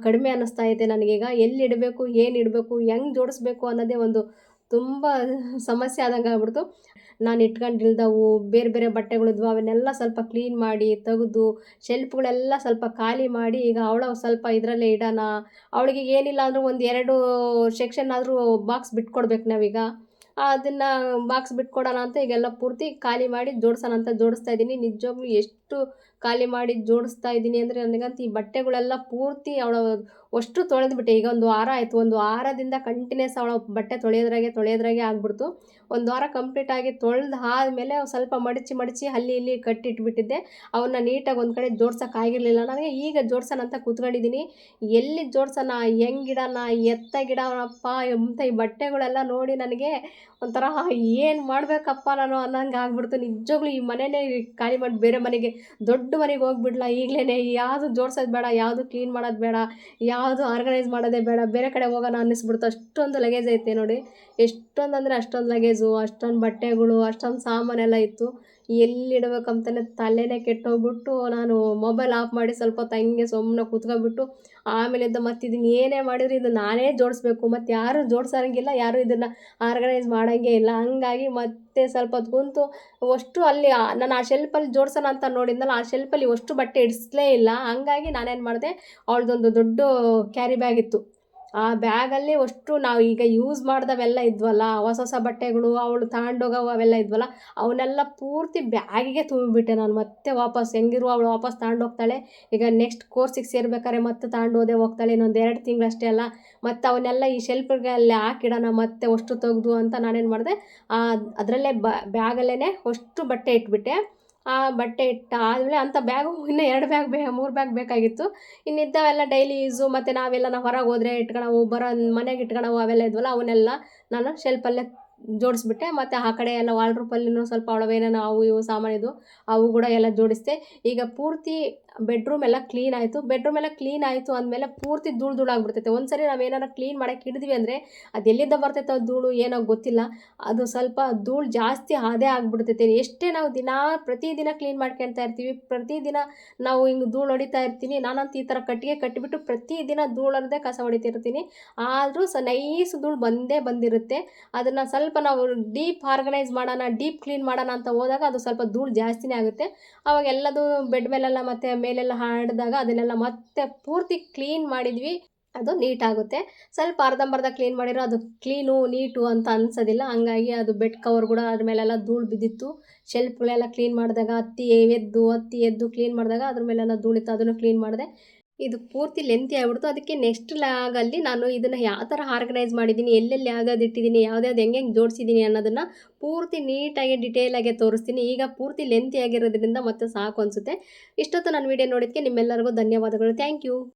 ಕಡಿಮೆ ಅನ್ನಿಸ್ತಾ ಇದೆ ನನಗೀಗ ಎಲ್ಲಿ ಇಡಬೇಕು, ಏನು ಇಡಬೇಕು, ಹೆಂಗೆ ಜೋಡಿಸ್ಬೇಕು ಅನ್ನೋದೇ ಒಂದು ತುಂಬ ಸಮಸ್ಯೆ ಆದಂಗೆ ಆಗ್ಬಿಡ್ತು. ನಾನು ಇಟ್ಕೊಂಡಿಲ್ದವು, ಬೇರೆ ಬೇರೆ ಬಟ್ಟೆಗಳಿದ್ವು, ಅವನ್ನೆಲ್ಲ ಸ್ವಲ್ಪ ಕ್ಲೀನ್ ಮಾಡಿ ತೆಗೆದು ಶೆಲ್ಫ್ಗಳೆಲ್ಲ ಸ್ವಲ್ಪ ಖಾಲಿ ಮಾಡಿ ಈಗ ಅವಳ ಸ್ವಲ್ಪ ಇದರಲ್ಲೇ ಇಡೋಣ. ಅವಳಿಗೆ ಏನಿಲ್ಲ ಅಂದರೂ ಒಂದು ಎರಡು ಸೆಕ್ಷನ್ ಆದರೂ ಬಾಕ್ಸ್ ಬಿಟ್ಕೊಡ್ಬೇಕು ನಾವೀಗ. ಅದನ್ನು ಬಾಕ್ಸ್ ಬಿಟ್ಕೊಡೋಣ ಅಂತ ಈಗೆಲ್ಲ ಪೂರ್ತಿ ಖಾಲಿ ಮಾಡಿ ಜೋಡಿಸೋಣ ಅಂತ ಜೋಡಿಸ್ತಾ ಇದ್ದೀನಿ. ನಿಜವಾಗ್ಲೂ ಎಷ್ಟು ಖಾಲಿ ಮಾಡಿ ಜೋಡಿಸ್ತಾ ಇದ್ದೀನಿ ಅಂದರೆ ನನಗಂತೂ ಈ ಬಟ್ಟೆಗಳೆಲ್ಲ ಪೂರ್ತಿ ಅವಳ ಅಷ್ಟು ತೊಳೆದ್ಬಿಟ್ಟೆ ಈಗ ಒಂದು ವಾರ ಆಯಿತು, ಒಂದು ವಾರದಿಂದ ಕಂಟಿನ್ಯೂಸ್ ಅವಳ ಬಟ್ಟೆ ತೊಳೆಯೋದ್ರಾಗೆ ತೊಳೆಯೋದ್ರಾಗೆ ಆಗ್ಬಿಡ್ತು. ಒಂದು ವಾರ ಕಂಪ್ಲೀಟ್ ಆಗಿ ತೊಳೆದು ಆದಮೇಲೆ ಸ್ವಲ್ಪ ಮಡಚಿ ಮಡಚಿ ಅಲ್ಲಿ ಇಲ್ಲಿ ಕಟ್ಟಿಟ್ಬಿಟ್ಟಿದ್ದೆ. ಅವನ್ನ ನೀಟಾಗಿ ಒಂದು ಕಡೆ ಜೋಡ್ಸೋಕ್ಕಾಗಿರಲಿಲ್ಲ ನನಗೆ ಈಗ ಜೋಡ್ಸೋಣ ಅಂತ ಕೂತ್ಕೊಂಡಿದ್ದೀನಿ. ಎಲ್ಲಿ ಜೋಡ್ಸೋಣ? ಹೆಂಗೆ ಎತ್ತ ಗಿಡನಪ್ಪ ಎಂಥ ಈ ಬಟ್ಟೆಗಳೆಲ್ಲ ನೋಡಿ ನನಗೆ ಒಂಥರ ಏನು ಮಾಡಬೇಕಪ್ಪ ನಾನು ಅನ್ನಂಗೆ ಆಗ್ಬಿಡ್ತು. ನಿಜವಾಗ್ಲೂ ಈ ಮನೆಯೇ ಖಾಲಿ ಮಾಡಿ ಬೇರೆ ಮನೆಗೆ, ದೊಡ್ಡ ಮನೆಗೆ ಹೋಗ್ಬಿಡ್ಲಾ ಈಗಲೇ ಯಾವುದು ಜೋಡ್ಸೋದು ಬೇಡ, ಯಾವುದು ಕ್ಲೀನ್ ಮಾಡೋದು ಬೇಡ ಯಾವುದು ಆರ್ಗನೈಸ್ ಮಾಡೋದೇ ಬೇಡ. ಬೇರೆ ಕಡೆ ಹೋಗೋಣ ಅನ್ನಿಸ್ಬಿಡ್ತು. ಅಷ್ಟೊಂದು ಲಗೇಜ್ ಐತೆ ನೋಡಿ. ಎಷ್ಟೊಂದು ಅಂದರೆ ಅಷ್ಟೊಂದು ಲಗೇಜು ಅಷ್ಟೊಂದು ಬಟ್ಟೆಗಳು, ಅಷ್ಟೊಂದು ಸಾಮಾನೆಲ್ಲ ಇತ್ತು. ಎಲ್ಲಿಡ್ಬೇಕಂತಲೇ ತಲೆನೇ ಕೆಟ್ಟೋಗ್ಬಿಟ್ಟು ನಾನು ಮೊಬೈಲ್ ಆಫ್ ಮಾಡಿ ಸ್ವಲ್ಪ ಹೊತ್ತು ಹಂಗೆ ಸುಮ್ಮನೆ ಕೂತ್ಕೊಂಡ್ಬಿಟ್ಟು ಆಮೇಲಿಂದ ಮತ್ತೆ ಇದನ್ನು ಏನೇ ಮಾಡಿದ್ರು ಇದು ನಾನೇ ಜೋಡಿಸ್ಬೇಕು. ಮತ್ತು ಯಾರು ಜೋಡ್ಸೋಂಗಿಲ್ಲ, ಯಾರು ಇದನ್ನು ಆರ್ಗನೈಸ್ ಮಾಡೋಂಗೇ ಇಲ್ಲ. ಹಂಗಾಗಿ ಮತ್ತೆ ಸ್ವಲ್ಪ ಹೊತ್ತು ಕುಂತು ಅಷ್ಟು ಅಲ್ಲಿ ನಾನು ಆ ಶೆಲ್ಫಲ್ಲಿ ಜೋಡಿಸೋಣ ಅಂತ ನೋಡಿದ್ನಲ್ಲ, ಆ ಶೆಲ್ಫಲ್ಲಿ ಅಷ್ಟು ಬಟ್ಟೆ ಇಡಿಸ್ಲೇ ಇಲ್ಲ. ಹಂಗಾಗಿ ನಾನೇನು ಮಾಡಿದೆ, ಅವಳದೊಂದು ದೊಡ್ಡ ಕ್ಯಾರಿ ಬ್ಯಾಗ್ ಇತ್ತು. ಆ ಬ್ಯಾಗಲ್ಲಿ ಅಷ್ಟು ನಾವು ಈಗ ಯೂಸ್ ಮಾಡ್ದವೆಲ್ಲ ಇದ್ವಲ್ಲ, ಹೊಸ ಹೊಸ ಬಟ್ಟೆಗಳು, ಅವಳು ತಗೊಂಡೋಗವು ಅವೆಲ್ಲ ಇದ್ವಲ್ಲ, ಅವನ್ನೆಲ್ಲ ಪೂರ್ತಿ ಬ್ಯಾಗಿಗೆ ತುಂಬಿಬಿಟ್ಟೆ ನಾನು. ಮತ್ತೆ ವಾಪಸ್ ಹೆಂಗಿರು ಅವಳು ವಾಪಸ್ ತಗೊಂಡೋಗ್ತಾಳೆ. ಈಗ ನೆಕ್ಸ್ಟ್ ಕೋರ್ಸಿಗೆ ಸೇರ್ಬೇಕಾದ್ರೆ ಮತ್ತೆ ತಗೊಂಡು ಹೋದೆ ಹೋಗ್ತಾಳೆ, ಇನ್ನೊಂದು ಎರಡು ತಿಂಗಳು ಅಷ್ಟೇ ಅಲ್ಲ. ಮತ್ತು ಅವನ್ನೆಲ್ಲ ಈ ಶೆಲ್ಫ್ಗೆ ಅಲ್ಲಿ ಹಾಕಿಡೋಣ, ಮತ್ತೆ ಅಷ್ಟು ತೆಗೆದು ಅಂತ ನಾನೇನು ಮಾಡಿದೆ ಅದರಲ್ಲೇ ಬ್ಯಾಗಲ್ಲೇ ಅಷ್ಟು ಬಟ್ಟೆ ಇಟ್ಬಿಟ್ಟೆ. ಆ ಬಟ್ಟೆ ಇಟ್ಟ. ಆದಮೇಲೆ ಅಂಥ ಬ್ಯಾಗು, ಇನ್ನೂ ಎರಡು ಬ್ಯಾಗ್ ಬೇ, ಮೂರು ಬ್ಯಾಗ್ ಬೇಕಾಗಿತ್ತು. ಇನ್ನಿದ್ದವೆಲ್ಲ ಡೈಲಿ ಯೂಸು ಮತ್ತು ನಾವೆಲ್ಲ ನಾವು ಹೊರಗೆ ಹೋದ್ರೆ ಇಟ್ಕೊಳವು, ಬರೋ ಮನೆಗೆ ಇಟ್ಕೊಳವು, ಅವೆಲ್ಲ ಇದ್ವಲ್ಲ, ಅವನ್ನೆಲ್ಲ ನಾನು ಶೆಲ್ಫಲ್ಲೇ ಜೋಡಿಸ್ಬಿಟ್ಟೆ. ಮತ್ತು ಆ ಕಡೆ ಎಲ್ಲ ವಾಲ್ಡ್ರೂಪಲ್ಲಿನೂ ಸ್ವಲ್ಪ ಅವಳವೇನೇನೋ ಅವು ಇವು ಸಾಮಾನಿದ್ವು ಅವು ಕೂಡ ಎಲ್ಲ ಜೋಡಿಸಿದೆ. ಈಗ ಪೂರ್ತಿ ಬೆಡ್ರೂಮ್ ಎಲ್ಲ ಕ್ಲೀನ್ ಆಯಿತು. ಬೆಡ್ರೂಮ್ ಎಲ್ಲ ಕ್ಲೀನ್ ಆಯಿತು ಅಂದಮೇಲೆ ಪೂರ್ತಿ ಧೂಳು ಧೂಳು ಆಗ್ಬಿಡ್ತೈತೆ. ಒಂದು ಸರಿ ನಾವು ಕ್ಲೀನ್ ಮಾಡಕ್ಕೆ ಹಿಡಿದ್ವಿ ಅಂದರೆ ಅದು ಎಲ್ಲಿಂದ ಬರ್ತೈತೆ ಧೂಳು, ಏನೋ ಗೊತ್ತಿಲ್ಲ. ಅದು ಸ್ವಲ್ಪ ಧೂಳು ಜಾಸ್ತಿ ಅದೇ ಆಗ್ಬಿಡ್ತೈತೆ. ಎಷ್ಟೇ ನಾವು ದಿನ ಪ್ರತಿದಿನ ಕ್ಲೀನ್ ಮಾಡ್ಕೊಳ್ತಾ ಇರ್ತೀವಿ. ಪ್ರತಿದಿನ ನಾವು ಹಿಂಗೆ ಧೂಳು ಹೊಡಿತಾ ಇರ್ತೀನಿ. ನಾನಂತೂ ಈ ಥರ ಕಟ್ಟಿಗೆ ಕಟ್ಟಿಬಿಟ್ಟು ಪ್ರತಿದಿನ ಧೂಳನ್ನದೇ ಕಸ ಹೊಡಿತಿರ್ತೀನಿ. ಆದರೂ ಸ ನೈಸ್ ಧೂಳು ಬಂದೇ ಬಂದಿರುತ್ತೆ. ಅದನ್ನು ಸ್ವಲ್ಪ ನಾವು ಡೀಪ್ ಆರ್ಗನೈಸ್ ಮಾಡೋಣ ಡೀಪ್ ಕ್ಲೀನ್ ಮಾಡೋಣ ಅಂತ ಹೋದಾಗ ಅದು ಸ್ವಲ್ಪ ಧೂಳು ಜಾಸ್ತಿನೇ ಆಗುತ್ತೆ. ಅವಾಗ ಎಲ್ಲದು ಬೆಡ್ ಮೇಲೆಲ್ಲ ಮತ್ತು ಮೇಲೆಲ್ಲ ಹಾಡಿದಾಗ ಅದನ್ನೆಲ್ಲ ಮತ್ತೆ ಪೂರ್ತಿ ಕ್ಲೀನ್ ಮಾಡಿದ್ವಿ. ಅದು ನೀಟಾಗುತ್ತೆ ಸ್ವಲ್ಪ ಅರ್ಧಂಬರ್ಧ ಕ್ಲೀನ್ ಮಾಡಿರೋ ಅದು ಕ್ಲೀನು ನೀಟು ಅಂತ ಅನ್ಸೋದಿಲ್ಲ. ಹಂಗಾಗಿ ಅದು ಬೆಡ್ ಕವರ್ ಕೂಡ ಅದ್ರ ಮೇಲೆಲ್ಲ ಧೂಳು ಬಿದ್ದಿತ್ತು. ಶೆಲ್ಫ್ಗಳೆಲ್ಲ ಕ್ಲೀನ್ ಮಾಡಿದಾಗ ಹತ್ತಿ ಎದ್ದು ಹತ್ತಿ ಎದ್ದು ಕ್ಲೀನ್ ಮಾಡಿದಾಗ ಅದ್ರ ಮೇಲೆಲ್ಲ ಧೂಳಿತ್ತು. ಅದನ್ನು ಕ್ಲೀನ್ ಮಾಡಿದೆ. ಇದು ಪೂರ್ತಿ ಲೆಂತಿ ಆಗ್ಬಿಡ್ತು. ಅದಕ್ಕೆ ನೆಕ್ಸ್ಟ್ ಲಾಗಲ್ಲಿ ನಾನು ಇದನ್ನು ಯಾವ ಥರ ಆರ್ಗನೈಸ್ ಮಾಡಿದ್ದೀನಿ ಎಲ್ಲೆಲ್ಲಿ ಯಾವ್ದಾವ್ದು ಇಟ್ಟಿದ್ದೀನಿ ಯಾವ್ದ್ಯಾವ್ದು ಹೆಂಗೆ ಹೆಂಗೆ ಜೋಡಿಸಿದ್ದೀನಿ ಅನ್ನೋದನ್ನು ಪೂರ್ತಿ ನೀಟಾಗಿ ಡಿಟೇಲಾಗಿ ತೋರಿಸ್ತೀನಿ. ಈಗ ಪೂರ್ತಿ ಲೆಂತಿ ಆಗಿರೋದ್ರಿಂದ ಮತ್ತೆ ಸಾಕು ಅನಿಸುತ್ತೆ. ಇಷ್ಟೊತ್ತು ನಾನು ವೀಡಿಯೋ ನೋಡೋದಕ್ಕೆ ನಿಮ್ಮೆಲ್ಲರಿಗೂ ಧನ್ಯವಾದಗಳು. Thank you